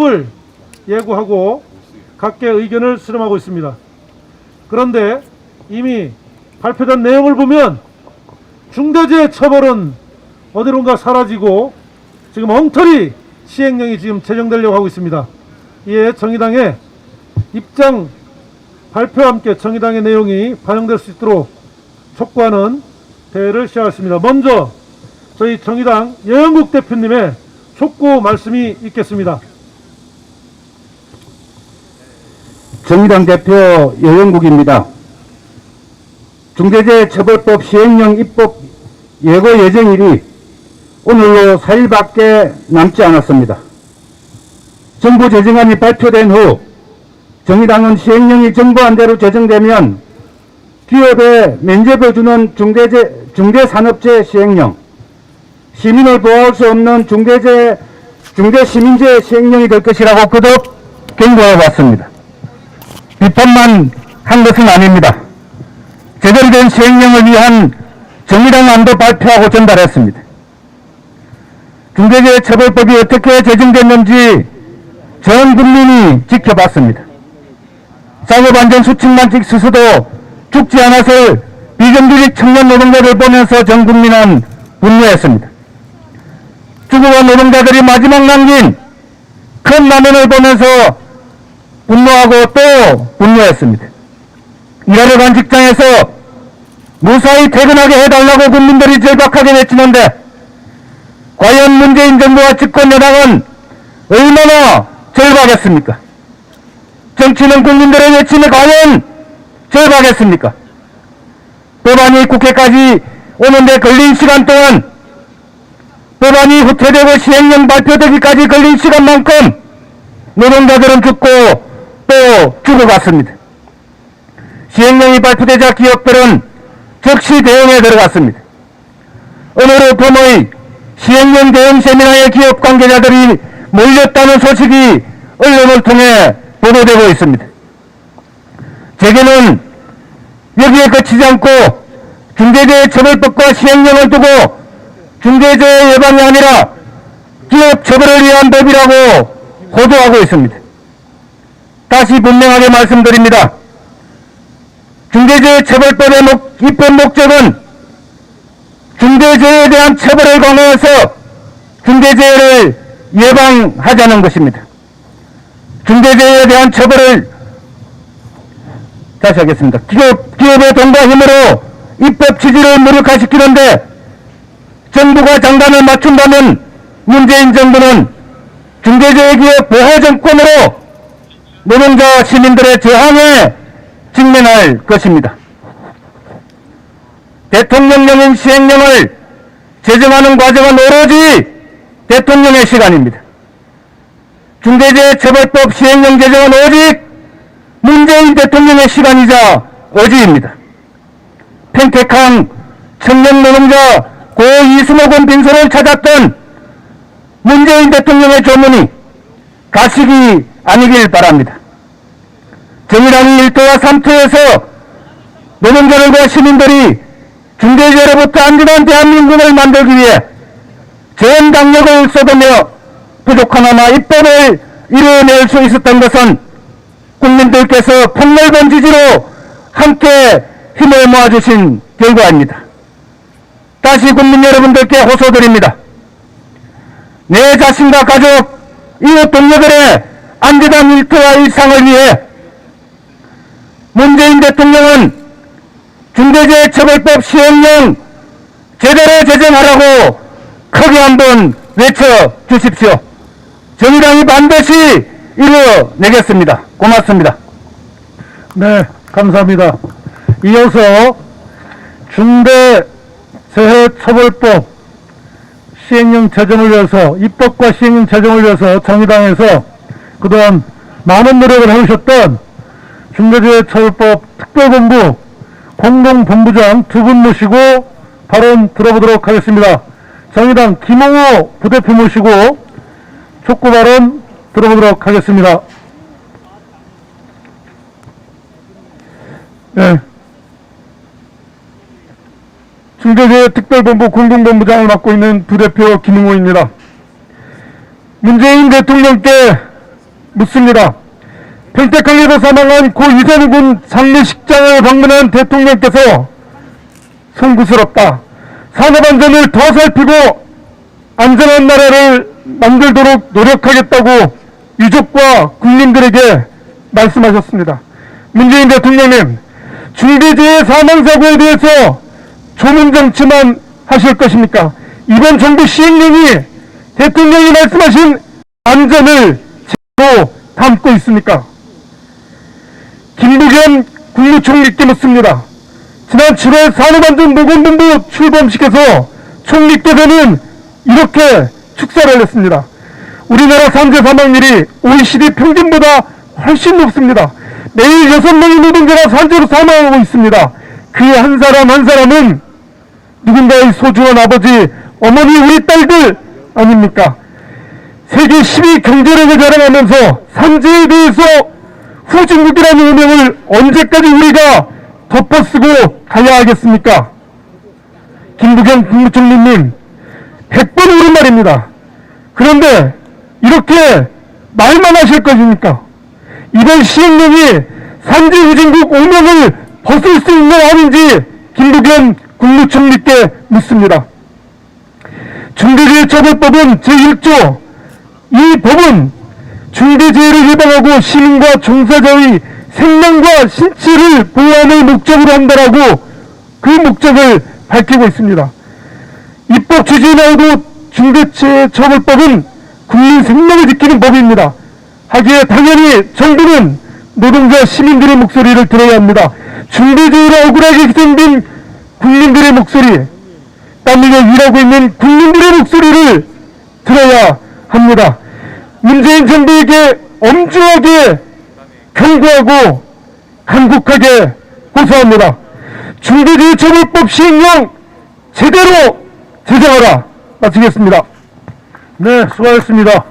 입법을 예고하고 각계 의견을 수렴하고 있습니다. 그런데 이미 발표된 내용을 보면 중대재해 처벌은 어디론가 사라지고 지금 엉터리 시행령이 지금 제정되려고 하고 있습니다. 이에 정의당의 입장 발표와 함께 정의당의 내용이 반영될 수 있도록 촉구하는 대회를 시작했습니다. 먼저 저희 정의당 여영국 대표님의 촉구 말씀이 있겠습니다. 정의당 대표 여영국입니다. 중대재해처벌법 시행령 입법 예고 예정일이 오늘로 4일밖에 남지 않았습니다. 정부 제정안이 발표된 후 정의당은 시행령이 정부안대로 제정되면 기업에 면제부 주는 중대재, 중대산업재 시행령, 시민을 보호할 수 없는 중대재, 중대시민재 시행령이 될 것이라고 거듭 경고해 왔습니다. 비판만 한 것은 아닙니다. 제대로 된 시행령을 위한 정의당 안도 발표하고 전달했습니다. 중대재해처벌법이 어떻게 제정됐는지 전 국민이 지켜봤습니다. 작업안전수칙만 스스도 죽지 않았을 비정규직 청년 노동자를 보면서 전 국민은 분노했습니다. 죽어간 노동자들이 마지막 남긴 큰 라면을 보면서 분노하고 또 분노했습니다. 일하러 간 직장에서 무사히 퇴근하게 해달라고 국민들이 절박하게 외치는데 과연 문재인 정부와 집권 여당은 얼마나 절박했습니까? 정치는 국민들의 외침에 과연 절박했습니까? 법안이 국회까지 오는데 걸린 시간 동안 법안이 후퇴되고 시행령 발표되기까지 걸린 시간만큼 노동자들은 죽고 또 죽어갔습니다. 시행령이 발표되자 기업들은 즉시 대응에 들어갔습니다. 오늘의 봄의 시행령 대응 세미나에 기업 관계자들이 몰렸다는 소식이 언론을 통해 보도되고 있습니다. 제게는 여기에 그치지 않고 중대재해 처벌법과 시행령을 두고 중대재해 예방이 아니라 기업 처벌을 위한 법이라고 호도하고 있습니다. 다시 분명하게 말씀드립니다. 중대재해처벌법의 목, 입법 목적은 중대재해에 대한 처벌을 강화해서 중대재해를 예방하자는 것입니다. 중대재해에 대한 처벌을 다시 하겠습니다. 기업, 기업의 돈과 힘으로 입법 취지를 무력화시키는데 정부가 장단을 맞춘다면 문재인 정부는 중대재해기업 보호정권으로 노동자 시민들의 저항에 직면할 것입니다. 대통령령인 시행령을 제정하는 과정은 오로지 대통령의 시간입니다. 중대재해처벌법 시행령 제정은 오직 문재인 대통령의 시간이자 의지입니다. 평택항 청년 노동자 고 이수목원 빈소를 찾았던 문재인 대통령의 조문이 가식이 아니길 바랍니다. 정의당이 1토와 3토에서 노동자들과 시민들이 중대재해로부터 안전한 대한민국을 만들기 위해 전 강력을 쏟으며 부족하나마 입법을 이루어낼 수 있었던 것은 국민들께서 폭넓은 지지로 함께 힘을 모아주신 결과입니다. 다시 국민 여러분들께 호소드립니다. 내 자신과 가족, 이웃 동료들의 안전한 일터와 일상을 위해 문재인 대통령은 중대재해처벌법 시행령 제대로 제정하라고 크게 한번 외쳐 주십시오. 정의당이 반드시 이루어내겠습니다. 고맙습니다. 네, 감사합니다. 이어서 중대재해처벌법 시행령 제정을 위해서 입법과 시행령 제정을 위해서 정의당에서 그동안 많은 노력을 해오셨던 중대재해처벌법 특별본부 공동본부장 두 분 모시고 발언 들어보도록 하겠습니다. 정의당 김홍호 부대표 모시고 촉구 발언 들어보도록 하겠습니다. 네. 중대재해 특별본부 공동본부장을 맡고 있는 부대표 김웅호입니다. 문재인 대통령께 묻습니다. 평택항에서 사망한 고 이선우 군 장례식장을 방문한 대통령께서 송구스럽다. 산업안전을 더 살피고 안전한 나라를 만들도록 노력하겠다고 유족과 국민들에게 말씀하셨습니다. 문재인 대통령님, 중대재해 사망사고에 대해서 조문 정치만 하실 것입니까? 이번 정부 시행령이 대통령이 말씀하신 안전을 담고 있습니까? 김부겸 국무총리께 묻습니다. 지난 7월 산업안전 보건본부 출범식에서 총리께서는 이렇게 축사를 했습니다. 우리나라 산재 사망률이 OECD 평균보다 훨씬 높습니다. 매일 6명의 노동자가 산재로 사망하고 있습니다. 그 한 사람 한 사람은 누군가의 소중한 아버지, 어머니, 우리 딸들 아닙니까? 세계 10위 경제력을 자랑하면서 산재에 대해서 후진국이라는 운명을 언제까지 우리가 덮어쓰고 가야 하겠습니까? 김부겸 국무총리님, 100번 옳은 말입니다. 그런데 이렇게 말만 하실 것입니까? 이번 시행령이 산재 후진국 운명을 벗을 수 있는 아닌지 김부겸 국무총리께 묻습니다. 중대재해처벌법은 제1조 이 법은 중대재해를 예방하고 시민과 종사자의 생명과 신체를 보호하는 목적으로 한다라고 그 목적을 밝히고 있습니다. 입법 취지에 나오도 중대재해처벌법은 국민 생명을 지키는 법입니다. 하기에 당연히 정부는 노동자 시민들의 목소리를 들어야 합니다. 중대재해로 억울하게 희생된 국민들의 목소리, 땀 흘려 일하고 있는 국민들의 목소리를 들어야 합니다. 문재인 정부에게 엄중하게 경고하고 간곡하게 고소합니다. 중대재해처벌법 시행령 제대로 제정하라. 마치겠습니다. 네, 수고하셨습니다.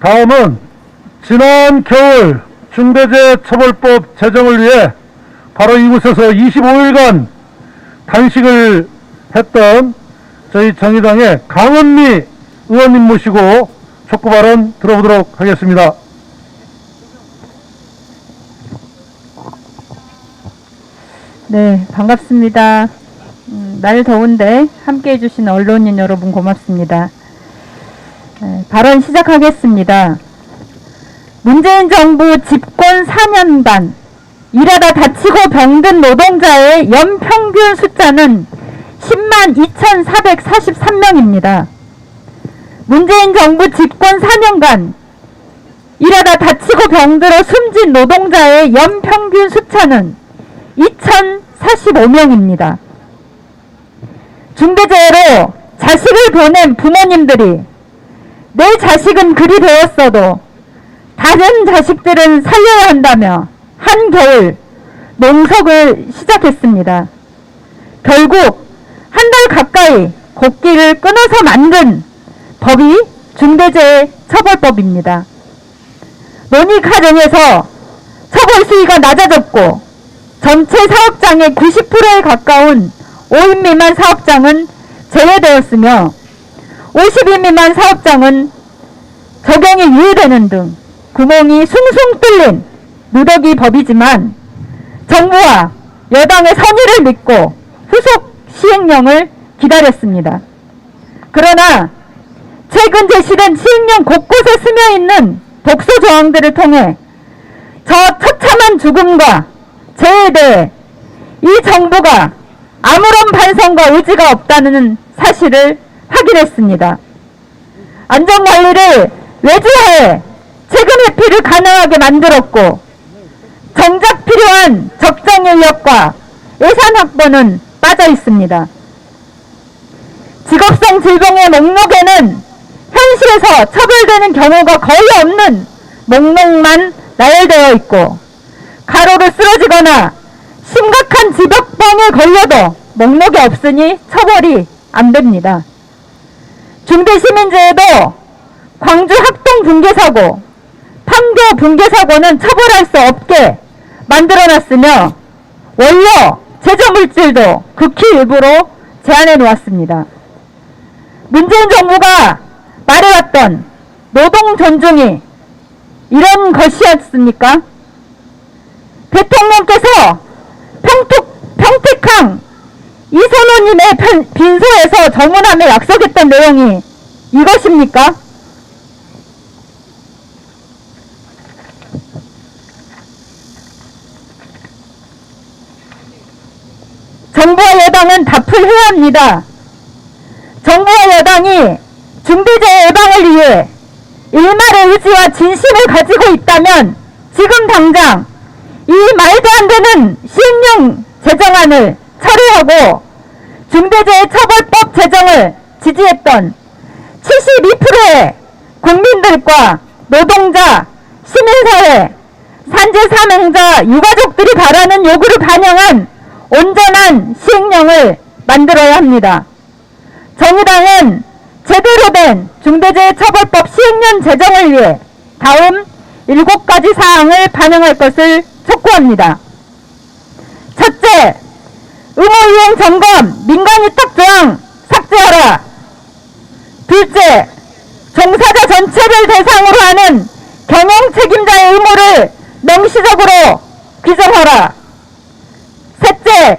다음은 지난 겨울 중대재해처벌법 제정을 위해 바로 이곳에서 25일간 단식을 했던 저희 정의당의 강은미 의원님 모시고 촉구 발언 들어보도록 하겠습니다. 네, 반갑습니다. 음, 날 더운데 함께 해주신 언론인 여러분 고맙습니다. 네, 발언 시작하겠습니다. 문재인 정부 집권 4년간 일하다 다치고 병든 노동자의 연평균 숫자는 10만 2,443명입니다. 문재인 정부 집권 4년간 일하다 다치고 병들어 숨진 노동자의 연평균 숫자는 2,045명입니다. 중대재해로 자식을 보낸 부모님들이 내 자식은 그리 되었어도 다른 자식들은 살려야 한다며 한겨울 농석을 시작했습니다. 결국 한 달 가까이 곡기를 끊어서 만든 법이 중대재해처벌법입니다. 논의 과정에서 처벌 수위가 낮아졌고 전체 사업장의 90%에 가까운 5인 미만 사업장은 제외되었으며 50인 미만 사업장은 적용이 유예되는 등 구멍이 숭숭 뚫린 누더기 법이지만 정부와 여당의 선의를 믿고 후속 시행령을 기다렸습니다. 그러나 최근 제시된 시행령 곳곳에 스며 있는 독소 조항들을 통해 저 처참한 죽음과 재해에 대해 이 정부가 아무런 반성과 의지가 없다는 사실을 확인했습니다. 안전관리를 외주화해 책임 회피를 가능하게 만들었고 정작 필요한 적정 인력과 예산 확보는 빠져 있습니다. 직업성 질병의 목록에는 현실에서 처벌되는 경우가 거의 없는 목록만 나열되어 있고 가로로 쓰러지거나 심각한 지병에 걸려도 목록이 없으니 처벌이 안 됩니다. 중대시민제에도 광주 합동 붕괴사고, 판교 붕괴사고는 처벌할 수 없게 만들어놨으며 원료, 제조물질도 극히 일부로 제한해 놓았습니다. 문재인 정부가 말해왔던 노동 존중이 이런 것이었습니까? 대통령께서 평택, 평택항 이선호님의 편- 빈소에서 정원함에 약속했던 내용이 이것입니까? 정부와 여당은 답을 해야 합니다. 정부와 여당이 중대재해 예방을 위해 일말의 의지와 진심을 가지고 있다면 지금 당장 이 말도 안 되는 시행령 제정안을 철회하고 중대재해처벌법 제정을 지지했던 72%의 국민들과 노동자, 시민사회, 산재 사망자 유가족들이 바라는 요구를 반영한 온전한 시행령을 만들어야 합니다. 정의당은 제대로 된 중대재해처벌법 시행령 제정을 위해 다음 7가지 사항을 반영할 것을 촉구합니다. 첫째, 의무이행 점검 민간위탁 조항 삭제하라. 둘째, 종사자 전체를 대상으로 하는 경영 책임자의 의무를 명시적으로 규정하라. 셋째,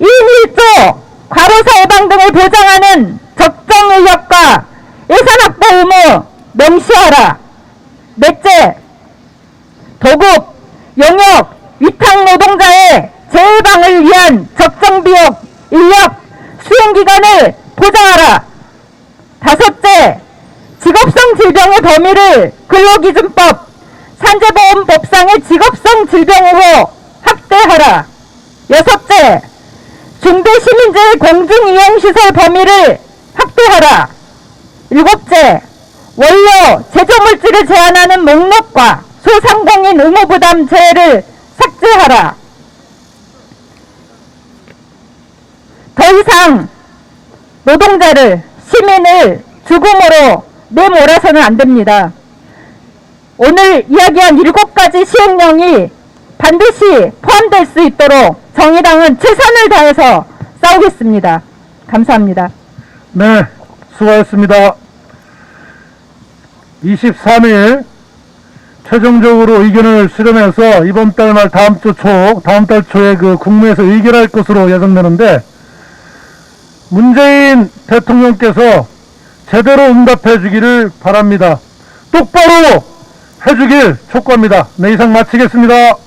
2인 1조 과로사 예방 등을 보장하는 적정 인력과 예산 확보 의무 명시하라. 넷째, 도급, 용역, 위탁 노동자의 재해방을 위한 적정 비용, 인력, 수행기간을 보장하라. 다섯째, 직업성 질병의 범위를 근로기준법, 산재보험법상의 직업성 질병으로 확대하라. 여섯째, 중대시민재해 공중이용시설 범위를 확대하라. 일곱째, 원료, 제조물질을 제한하는 목록과 소상공인 의무부담 제외를 삭제하라. 더 이상 노동자를, 시민을 죽음으로 내몰아서는 안 됩니다. 오늘 이야기한 일곱 가지 시행령이 반드시 포함될 수 있도록 정의당은 최선을 다해서 싸우겠습니다. 감사합니다. 네, 수고하셨습니다. 23일 최종적으로 의견을 수렴해서 이번 달 말 다음 주 초, 다음 달 초에 그 국무에서 의결할 것으로 예상되는데 문재인 대통령께서 제대로 응답해 주기를 바랍니다. 똑바로 해주길 촉구합니다. 네, 이상 마치겠습니다.